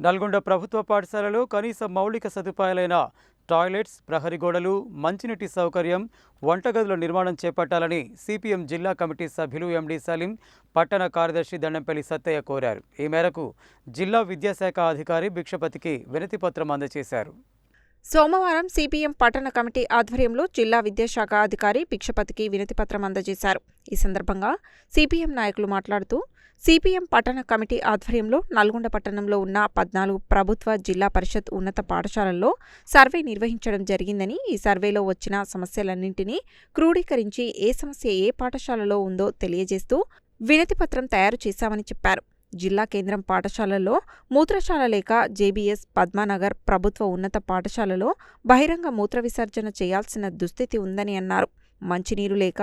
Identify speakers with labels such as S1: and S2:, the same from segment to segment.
S1: నల్గొండ ప్రభుత్వ పాఠశాలలో కనీస మౌలిక సదుపాయాలైన టాయిలెట్స్ ప్రహరీ గోడలు మంచినీటి సౌకర్యం వంటగదుల నిర్మాణం చేపట్టాలని సిపిఎం జిల్లా కమిటీ సభ్యులు ఎండి సలీం పట్టణ కార్యదర్శి దండంపల్లి సత్తయ్య కోరారు. ఈ మేరకు జిల్లా విద్యాశాఖ అధికారి భిక్షపతికి వినతిపత్రం అందజేశారు.
S2: సోమవారం సిపిఎం పట్టణ కమిటీ ఆధ్వర్యంలో జిల్లా విద్యాశాఖ అధికారి భిక్షపతికి వినతిపత్రం అందజేశారు. ఈ సందర్భంగా సిపిఎం నాయకులు మాట్లాడుతూ సిపిఎం పట్టణ కమిటీ ఆధ్వర్యంలో నల్గొండ పట్టణంలో ఉన్న పద్నాలుగు ప్రభుత్వ జిల్లా పరిషత్ ఉన్నత పాఠశాలల్లో సర్వే నిర్వహించడం జరిగిందని ఈ సర్వేలో వచ్చిన సమస్యలన్నింటినీ క్రోడీకరించి ఏ సమస్య ఏ పాఠశాలలో ఉందో తెలియజేస్తూ వినతిపత్రం తయారు చేశామని చెప్పారు. జిల్లా కేంద్రం పాఠశాలల్లో మూత్రశాల లేక జేబీఎస్ పద్మానగర్ ప్రభుత్వ ఉన్నత పాఠశాలలో బహిరంగ మూత్ర విసర్జన చేయాల్సిన దుస్థితి ఉందని అన్నారు. మంచినీరు లేక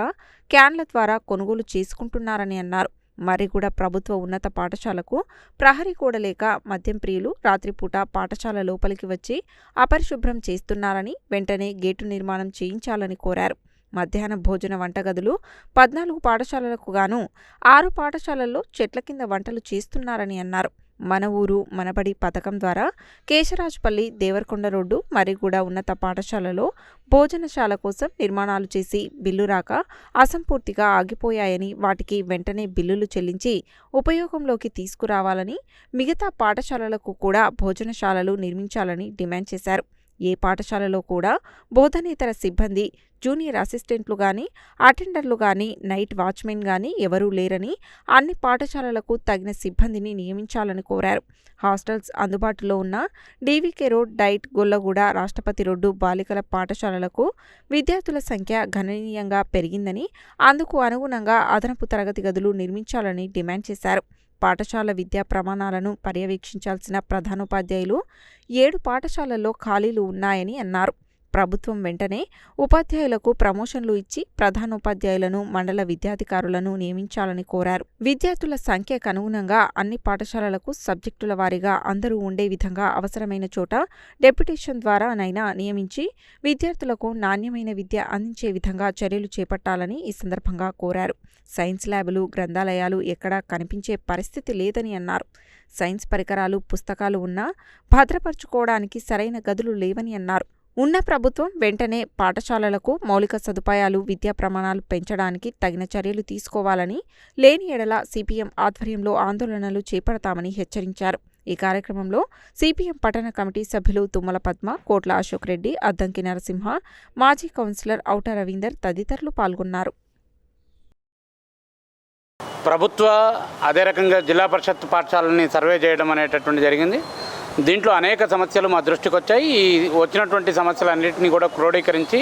S2: క్యాన్ల ద్వారా కొనుగోలు చేసుకుంటున్నారని అన్నారు. మరిగూడ ప్రభుత్వ ఉన్నత పాఠశాలకు ప్రహరీ గోడ లేక మద్యం ప్రియులు రాత్రిపూట పాఠశాల లోపలికి వచ్చి అపరిశుభ్రం చేస్తున్నారని వెంటనే గేటు నిర్మాణం చేయించాలని కోరారు. మధ్యాహ్న భోజన వంటగదులు పద్నాలుగు పాఠశాలలకు గాను ఆరు పాఠశాలల్లో చెట్ల కింద వంటలు చేస్తున్నారని అన్నారు. మన ఊరు మనబడి పథకం ద్వారా కేశరాజుపల్లి దేవరకొండ రోడ్డు మరిగూడ ఉన్నత పాఠశాలలో భోజనశాల కోసం నిర్మాణాలు చేసి బిల్లు రాక అసంపూర్తిగా ఆగిపోయాయని వాటికి వెంటనే బిల్లులు చెల్లించి ఉపయోగంలోకి తీసుకురావాలని మిగతా పాఠశాలలకు కూడా భోజనశాలలు నిర్మించాలని డిమాండ్ చేశారు. ఏ పాఠశాలలో కూడా బోధనేతర సిబ్బంది జూనియర్ అసిస్టెంట్లు గాని అటెండర్లు గాని నైట్ వాచ్మెన్ గాని ఎవరూ లేరని అన్ని పాఠశాలలకు తగిన సిబ్బందిని నియమించాలని కోరారు. హాస్టల్స్ అందుబాటులో ఉన్న డీవీకే రోడ్ డైట్ గొల్లగూడ రాష్ట్రపతి రోడ్డు బాలికల పాఠశాలలకు విద్యార్థుల సంఖ్య గణనీయంగా పెరిగిందని అందుకు అనుగుణంగా అదనపు తరగతి గదులు నిర్మించాలని డిమాండ్ చేశారు. పాఠశాల విద్యా ప్రమాణాలను పర్యవేక్షించాల్సిన ప్రధానోపాధ్యాయులు ఏడు పాఠశాలల్లో ఖాళీలు ఉన్నాయని అన్నారు. ప్రభుత్వం వెంటనే ఉపాధ్యాయులకు ప్రమోషన్లు ఇచ్చి ప్రధానోపాధ్యాయులను మండల విద్యాధికారులను నియమించాలని కోరారు. విద్యార్థుల సంఖ్యకు అనుగుణంగా అన్ని పాఠశాలలకు సబ్జెక్టుల వారీగా అందరూ ఉండే విధంగా అవసరమైన చోట డెప్యుటేషన్ ద్వారానైనా నియమించి విద్యార్థులకు నాణ్యమైన విద్య అందించే విధంగా చర్యలు చేపట్టాలని ఈ సందర్భంగా కోరారు. సైన్స్ ల్యాబులు గ్రంథాలయాలు ఎక్కడా కనిపించే పరిస్థితి లేదని అన్నారు. సైన్స్ పరికరాలు పుస్తకాలు ఉన్నా భద్రపరచుకోవడానికి సరైన గదులు లేవని అన్నారు. ఉన్న ప్రభుత్వం వెంటనే పాఠశాలలకు మౌలిక సదుపాయాలు విద్యా ప్రమాణాలు పెంచడానికి తగిన చర్యలు తీసుకోవాలని లేని ఎడల సిపిఎం ఆధ్వర్యంలో ఆందోళనలు చేపడతామని హెచ్చరించారు. ఈ కార్యక్రమంలో సిపిఎం పట్టణ కమిటీ సభ్యులు తుమ్మల పద్మ కోట్ల అశోక్ రెడ్డి అద్దంకి నరసింహ మాజీ కౌన్సిలర్ ఔట రవీందర్ తదితరులు పాల్గొన్నారు.
S3: ప్రభుత్వ అదే రకంగా జిల్లా పరిషత్ పాఠశాలని సర్వే చేయడం అనేటటువంటి జరిగింది. దీంట్లో అనేక సమస్యలు మా దృష్టికి వచ్చాయి. ఈ వచ్చినటువంటి సమస్యలన్నింటినీ కూడా క్రోడీకరించి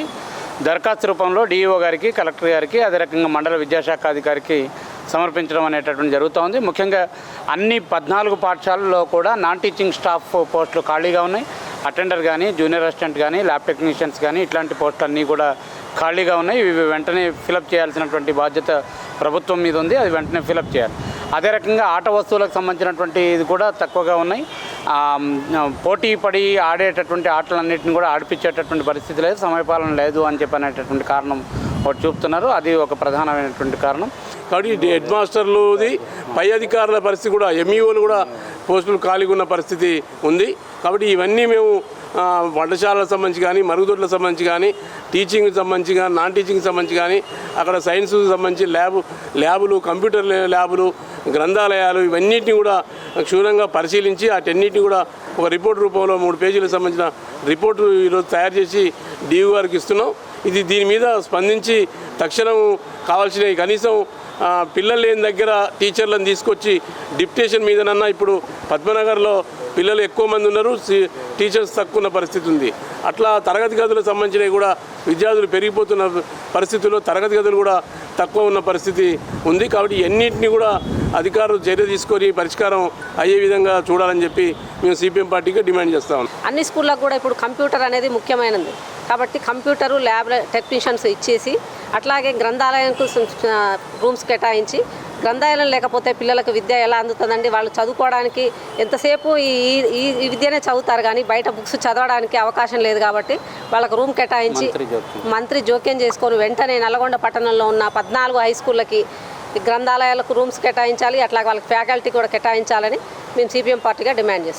S3: దరఖాస్తు రూపంలో డీఈఓ గారికి కలెక్టర్ గారికి అదే రకంగా మండల విద్యాశాఖ అధికారికి సమర్పించడం అనేటటువంటి జరుగుతూ ఉంది. ముఖ్యంగా అన్ని పద్నాలుగు పాఠశాలల్లో కూడా నాన్ టీచింగ్ స్టాఫ్ పోస్టులు ఖాళీగా ఉన్నాయి. అటెండర్ కానీ జూనియర్ అసిస్టెంట్ కానీ ల్యాబ్ టెక్నీషియన్స్ కానీ ఇట్లాంటి పోస్టులు అన్నీ కూడా ఖాళీగా ఉన్నాయి. ఇవి వెంటనే ఫిలప్ చేయాల్సినటువంటి బాధ్యత ప్రభుత్వం మీద ఉంది. అది వెంటనే ఫిలప్ చేయాలి. అదే రకంగా ఆట వస్తువులకు సంబంధించినటువంటి ఇది కూడా తక్కువగా ఉన్నాయి. పోటీ పడి ఆడేటటువంటి ఆటలన్నింటిని కూడా ఆడిపించేటటువంటి పరిస్థితి లేదు సమయపాలన లేదు అని చెప్పి అనేటటువంటి కారణం ఒకటి చూపుతున్నారు. అది ఒక ప్రధానమైనటువంటి కారణం.
S4: కాబట్టి హెడ్ మాస్టర్లుది పై అధికారుల పరిస్థితి కూడా ఎంఈఓలు కూడా పోస్టులు ఖాళీగా ఉన్న పరిస్థితి ఉంది. కాబట్టి ఇవన్నీ మేము వంటశాలకు సంబంధించి కానీ మరుగుదొడ్లకు సంబంధించి కానీ టీచింగ్కి సంబంధించి కానీ నాన్ టీచింగ్కి సంబంధించి కానీ అక్కడ సైన్స్కి సంబంధించి ల్యాబ్ ల్యాబులు కంప్యూటర్ ల్యాబులు గ్రంథాలయాలు ఇవన్నిటిని కూడా క్షుణ్ణంగా పరిశీలించి వాటన్నిటిని కూడా ఒక రిపోర్ట్ రూపంలో మూడు పేజీలకు సంబంధించిన రిపోర్టు ఈరోజు తయారు చేసి డీవీ గారికి ఇస్తున్నాం. ఇది దీని మీద స్పందించి తక్షణం కావాల్సిన కనీసం పిల్లలు లేని దగ్గర టీచర్లను తీసుకొచ్చి డిప్టేషన్ మీదనన్నా ఇప్పుడు పద్మనగర్లో పిల్లలు ఎక్కువ మంది ఉన్నారు టీచర్స్ తక్కువ ఉన్న పరిస్థితి ఉంది. అట్లా తరగతి గదులకు సంబంధించినవి కూడా విద్యార్థులు పెరిగిపోతున్న పరిస్థితుల్లో తరగతి గదులు కూడా తక్కువ ఉన్న పరిస్థితి ఉంది. కాబట్టి ఎన్నింటినీ కూడా అధికారులు చర్య తీసుకొని పరిష్కారం అయ్యే విధంగా చూడాలని చెప్పి మేము సిపిఎం పార్టీకి డిమాండ్ చేస్తాం
S5: అన్ని స్కూళ్ళకు కూడా ఇప్పుడు కంప్యూటర్ అనేది ముఖ్యమైనది. కాబట్టి కంప్యూటరు ల్యాబ్ టెక్నీషియన్స్ ఇచ్చేసి అట్లాగే గ్రంథాలయంకు రూమ్స్ కేటాయించి గ్రంథాలయం లేకపోతే పిల్లలకు విద్య ఎలా అందుతుందండి వాళ్ళు చదువుకోవడానికి ఎంతసేపు ఈ ఈ- విద్యనే చదువుతారు కానీ బయట బుక్స్ చదవడానికి అవకాశం లేదు కాబట్టి వాళ్ళకు రూమ్ కేటాయించి
S3: మంత్రి జోక్యం.
S5: చేసుకొని వెంటనే నల్గొండ పట్టణంలో ఉన్న పద్నాలుగు హై స్కూళ్ళకి గ్రంథాలయాలకు రూమ్స్ కేటాయించాలి అట్లా వాళ్ళకి ఫ్యాకల్టీ కూడా కేటాయించాలని మేము సిపిఎం పార్టీగా డిమాండ్ చేస్తాం